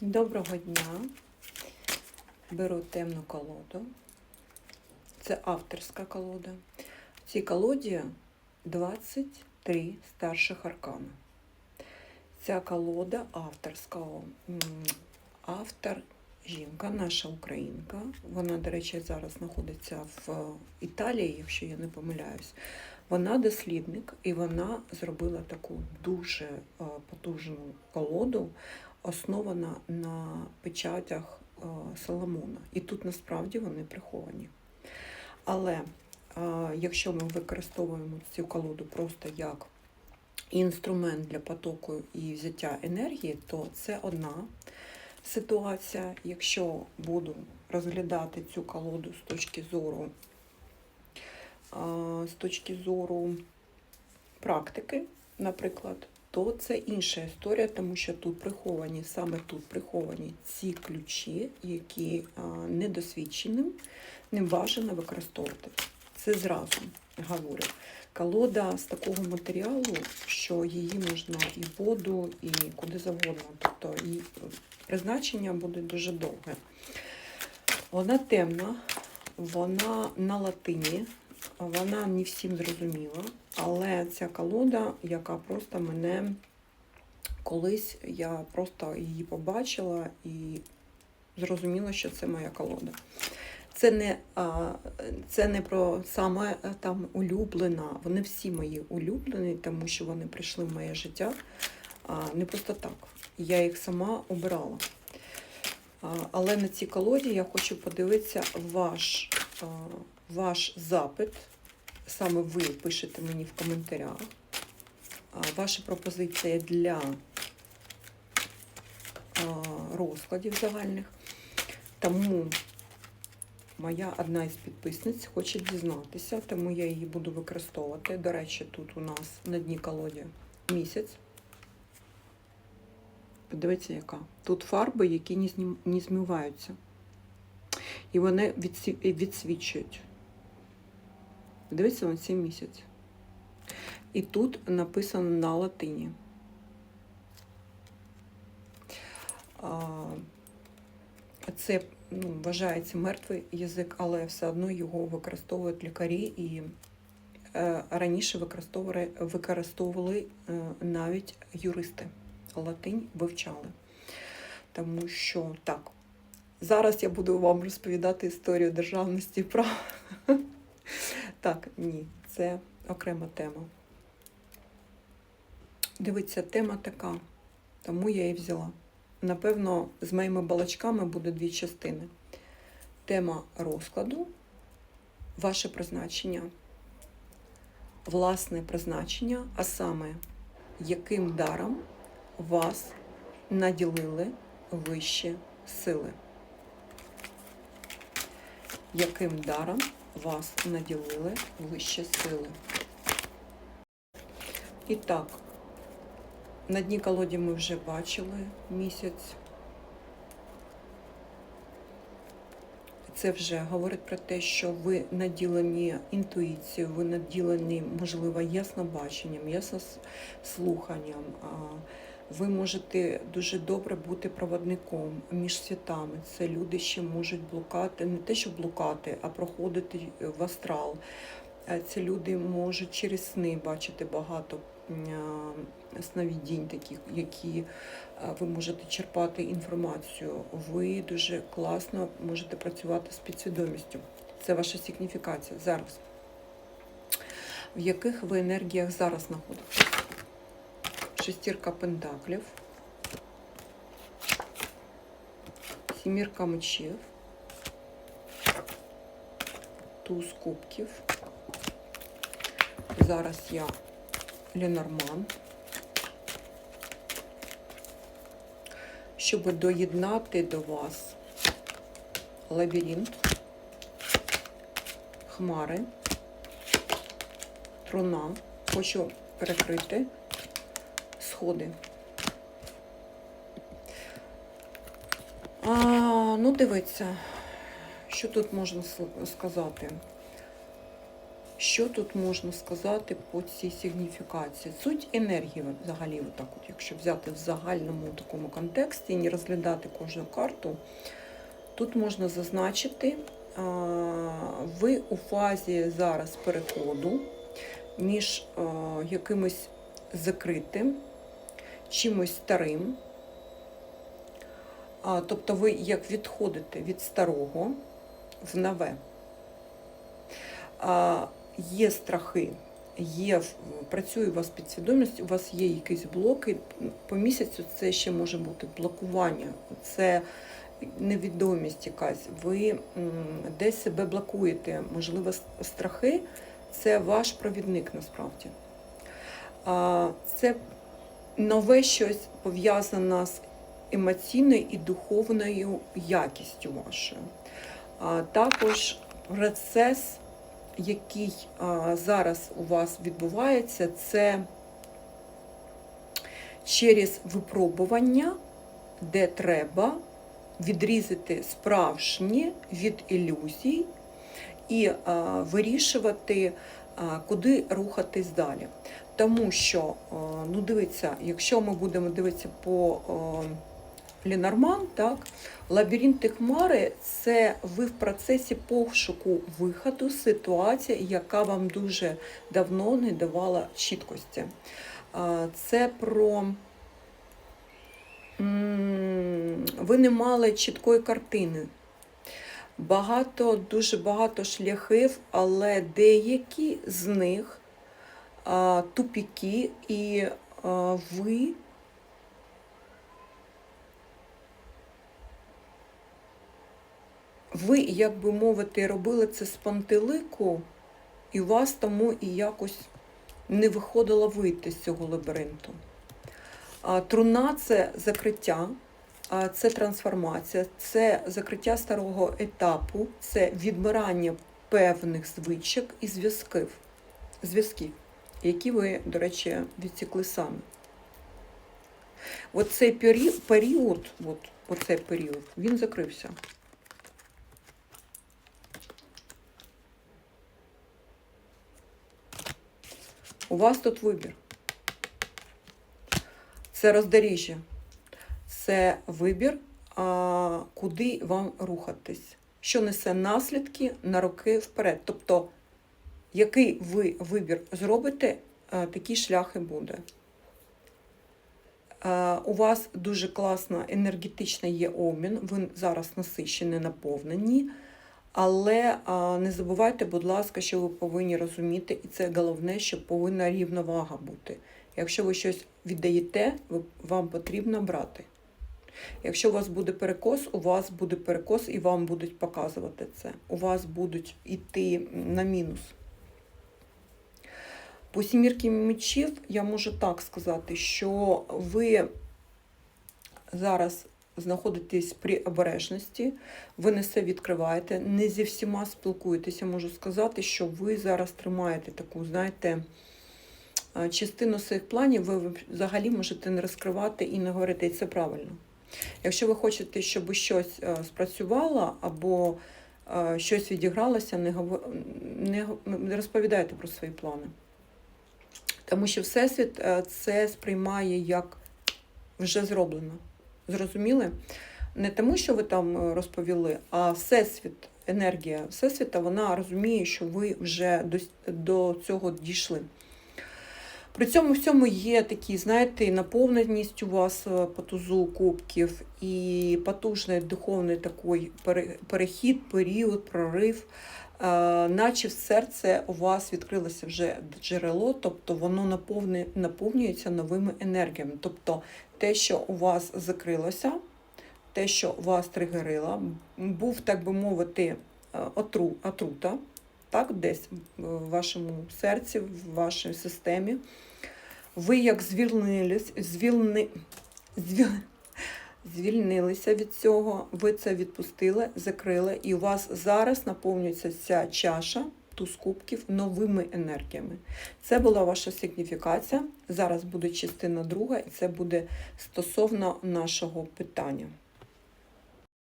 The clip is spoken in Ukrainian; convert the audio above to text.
Доброго дня. Беру темну колоду. Це авторська колода. В цій колоді 23 старших аркана. Ця колода авторська. Автор жінка, наша українка. Вона, до речі, зараз знаходиться в Італії, якщо я не помиляюсь. Вона дослідник і вона зробила таку дуже е, потужну колоду, основана на печатях е, Соломона. І тут насправді вони приховані. Але е, якщо ми використовуємо цю колоду просто як інструмент для потоку і взяття енергії, то це одна ситуація. Якщо буду розглядати цю колоду з точки зору, е, з точки зору практики, наприклад, то це інша історія, тому що тут приховані, саме тут приховані ці ключі, які недосвідченим не бажано використовувати. Це зразу говорю. Колода з такого матеріалу, що її можна і воду, і куди завгодно. Тобто її призначення буде дуже довге. Вона темна, вона на латині, вона не всім зрозуміла, але ця колода, яка просто мене колись я просто її побачила і зрозуміла, що це моя колода. Це не, це не про саме е, там улюблена. Вони всі мої улюблені, тому що вони прийшли в моє життя не просто так. Я їх сама обирала. Але на цій колоді я хочу подивитися ваш, ваш запит. Саме ви пишете мені в коментарях. Ваша пропозиція для розкладів загальних. Тому моя одна із підписниць хоче дізнатися, тому я її буду використовувати. До речі, тут у нас на дні колоді місяць. Подивіться, яка. Тут фарби, які не, змиваються. І вони відсвічують. Дивіться на цей місяць. І тут написано на латині. Це ну, вважається мертвий язик, але все одно його використовують лікарі і е, раніше використовували, використовували е, навіть юристи. Латинь вивчали. Тому що так, зараз я буду вам розповідати історію державності права. Так, ні, це окрема тема. Дивіться, тема така, тому я її взяла. Напевно, з моїми балачками буде дві частини. Тема розкладу, ваше призначення, власне призначення, а саме, яким даром вас наділили вищі сили. Яким даром вас наділили вищі сили. І так, на дні колоді ми вже бачили місяць. Це вже говорить про те, що ви наділені інтуїцією, ви наділені, можливо, яснобаченням, яснослуханням. Ви можете дуже добре бути проводником між світами. Це люди ще можуть блукати, не те, що блукати, а проходити в астрал. Е, Це люди можуть через сни бачити багато м, сновидінь, таких, які ви можете черпати інформацію. Ви дуже класно можете працювати з підсвідомістю. Це ваша сигніфікація зараз. В яких ви енергіях зараз знаходитесь? Шестірка пентаклів, сімірка мечів, туз кубків. Зараз я Ленорман. Щоб доєднати до вас лабіринт, хмари, труна. Хочу перекрити сходи. А, ну, дивіться, що тут можна сказати? Що тут можна сказати по цій сигніфікації? Суть енергії взагалі, отак от, якщо взяти в загальному такому контексті і не розглядати кожну карту, тут можна зазначити, ви у фазі зараз переходу між якимось закритим, чимось старим. Тобто ви як відходите від старого в нове. Є страхи, є, працює у вас підсвідомість, у вас є якісь блоки. По місяцю це ще може бути блокування, це невідомість якась. Ви десь себе блокуєте. Можливо, страхи це ваш провідник насправді. Це нове щось пов'язане з емоційною і духовною якістю вашою. А також процес, який а, зараз у вас відбувається, це через випробування, де треба відрізати справжнє від ілюзій і а, вирішувати, а, куди рухатись далі. Тому що, а, ну дивіться, якщо ми будемо дивитися по Лінорман, так, лабіринти хмари це ви в процесі пошуку виходу з ситуації, яка вам дуже давно не давала чіткості. Це про ви не мали чіткої картини. Багато, дуже багато шляхів, але деякі з них а, тупіки, і а, ви ви, як би мовити, робили це з пантелику, і у вас тому і якось не виходило вийти з цього лабіринту. А, Труна це закриття, це трансформація, це закриття старого етапу, це відмирання певних звичок і зв'язків, зв'язків, які ви, до речі, відсікли самі. Оцей пері- період, от, оцей період, він закрився. У вас тут вибір. Це роздоріжжя. Це вибір, куди вам рухатись, що несе наслідки на роки вперед. Тобто, який ви вибір зробите, а, такий шлях і буде. У вас дуже класно енергетичний є обмін, ви зараз насичені, наповнені. Але не забувайте, будь ласка, що ви повинні розуміти, і це головне, що повинна рівновага бути. Якщо ви щось віддаєте, вам потрібно брати. Якщо у вас буде перекос, у вас буде перекос і вам будуть показувати це. У вас будуть йти на мінус. По сімірки мечів я можу так сказати, що ви зараз знаходитесь при обережності, ви не все відкриваєте, не зі всіма спілкуєтеся. Можу сказати, що ви зараз тримаєте таку, знаєте, частину своїх планів ви взагалі можете не розкривати і не говорити, і це правильно. Якщо ви хочете, щоб щось е, спрацювало або е, щось відігралося, не, не, не розповідайте про свої плани. Тому що Всесвіт е, це сприймає як вже зроблено. Зрозуміли? Не тому, що ви там розповіли, а всесвіт, енергія всесвіта, вона розуміє, що ви вже до, до цього дійшли. При цьому всьому є такі, знаєте, наповненість у вас е, по тузу кубків, і потужний духовний такий перехід, період, прорив. Е, Наче в серце у вас відкрилося вже джерело, тобто воно наповнюється новими енергіями. Тобто те, що у вас закрилося, те, що вас тригерило, був, так би мовити, е, отру, отрута, так, десь в вашому серці, в вашій системі. Ви як звільнились, звільни, звіль, звільнилися від цього, ви це відпустили, закрили, і у вас зараз наповнюється ця чаша туз кубків новими енергіями. Це була ваша сигніфікація. Зараз буде частина друга, і це буде стосовно нашого питання.